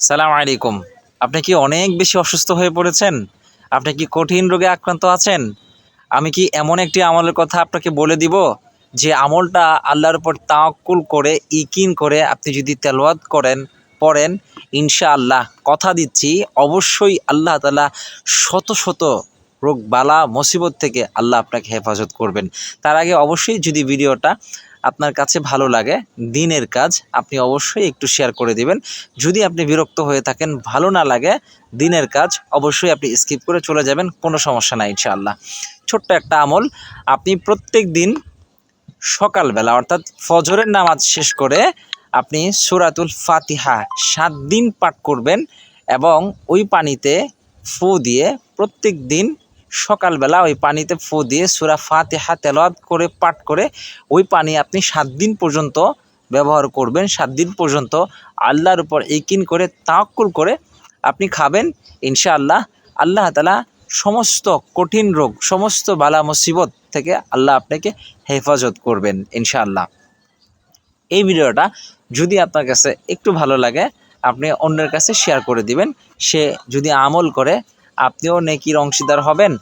সালাম আলাইকুম। আপনি কি অনেক বেশি অসুস্থ হয়ে পড়েছেন? আপনি কি কঠিন রোগে আক্রান্ত আছেন? আমি কি এমন একটি আমলের কথা আপনাকে বলে দিব, যে আমলটা আল্লাহর উপর তাঁকুল করে, ইকিন করে আপনি যদি তেলওয়াত করেন, পড়েন ইনশা আল্লাহ কথা দিচ্ছি, অবশ্যই আল্লাহ তালা শত শত রোগ, বালা, মুসিবত থেকে আল্লাহ আপনাকে হেফাজত করবেন। তার আগে অবশ্যই যদি ভিডিওটা আপনার কাছে ভালো লাগে, দিনের কাজ, আপনি অবশ্যই একটু শেয়ার করে দিবেন। যদি আপনি বিরক্ত হয়ে থাকেন, ভালো না লাগে, দিনের কাজ, অবশ্যই আপনি স্কিপ করে চলে যাবেন, কোনো সমস্যা নাই ইনশাআল্লাহ। ছোট্ট একটা আমল, আপনি প্রত্যেক দিন সকালবেলা, অর্থাৎ ফজরের নামাজ শেষ করে আপনি সুরাতুল ফাতিহা সাত দিন পাঠ করবেন এবং ওই পানিতে ফু দিয়ে প্রত্যেক দিন সকালবেলা ওই পানিতে ফু দিয়ে সুরা ফাতিহা তেলাওয়াত করে, পাঠ করে, ওই পানি আপনি সাত দিন পর্যন্ত ব্যবহার করবেন, সাত দিন পর্যন্ত আল্লাহর উপর একিন করে, তাওয়াক্কুল করে আপনি খাবেন। ইনশাআল্লাহ আল্লাহ তালা সমস্ত কঠিন রোগ, সমস্ত বালা মুসিবত থেকে আল্লাহ আপনাকে হেফাজত করবেন, ইনশাআল্লাহ। এই ভিডিওটা যদি আপনার কাছে একটু ভালো লাগে, আপনি অন্যের কাছে শেয়ার করে দিবেন। সে যদি আমল করে আপনিও নেকির অংশীদার হবেন।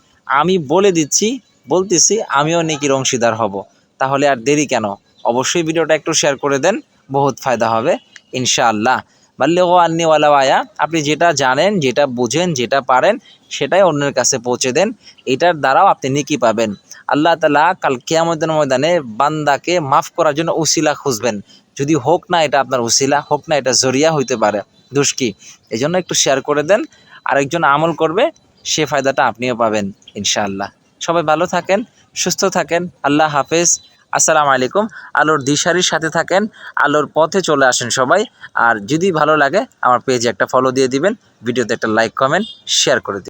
আমি বলে দিচ্ছি, বলতেছি, আমিও নেকির অংশীদার হব। তাহলে আর দেরি কেন? অবশ্যই ভিডিওটা একটু শেয়ার করে দেন, বহুত ফায়দা হবে, ইনশাআল্লাহ। বাল্লেগো আন্নিওয়ালা আয়া, আপনি যেটা জানেন, যেটা বুঝেন, যেটা পারেন, সেটাই অন্যের কাছে পৌঁছে দেন। এটার দ্বারাও আপনি নেকি পাবেন। আল্লাহ তালা কাল কেয়ামতের ময়দানে বান্দাকে মাফ করার জন্য উসিলা খুঁজবেন। যদি হোক না এটা আপনার উসিলা, হোক না এটা জরিয়া হইতে পারে। দুষ্কি এই জন্য একটু শেয়ার করে দেন আরেকজন আমল করবে, সে ফায়দাটা আপনিও পাবেন, ইনশাআল্লাহ। সবাই ভালো থাকেন, সুস্থ থাকেন, আল্লাহ হাফেজ। আসসালামু আলাইকুম, আলোর দিশারির সাথে থাকেন, আলোর পথে চলে আসেন সবাই। আর যদি ভালো লাগে, আমার পেজে একটা ফলো দিয়ে দিবেন, ভিডিওতে একটা লাইক কমেন্ট শেয়ার করে দিবেন।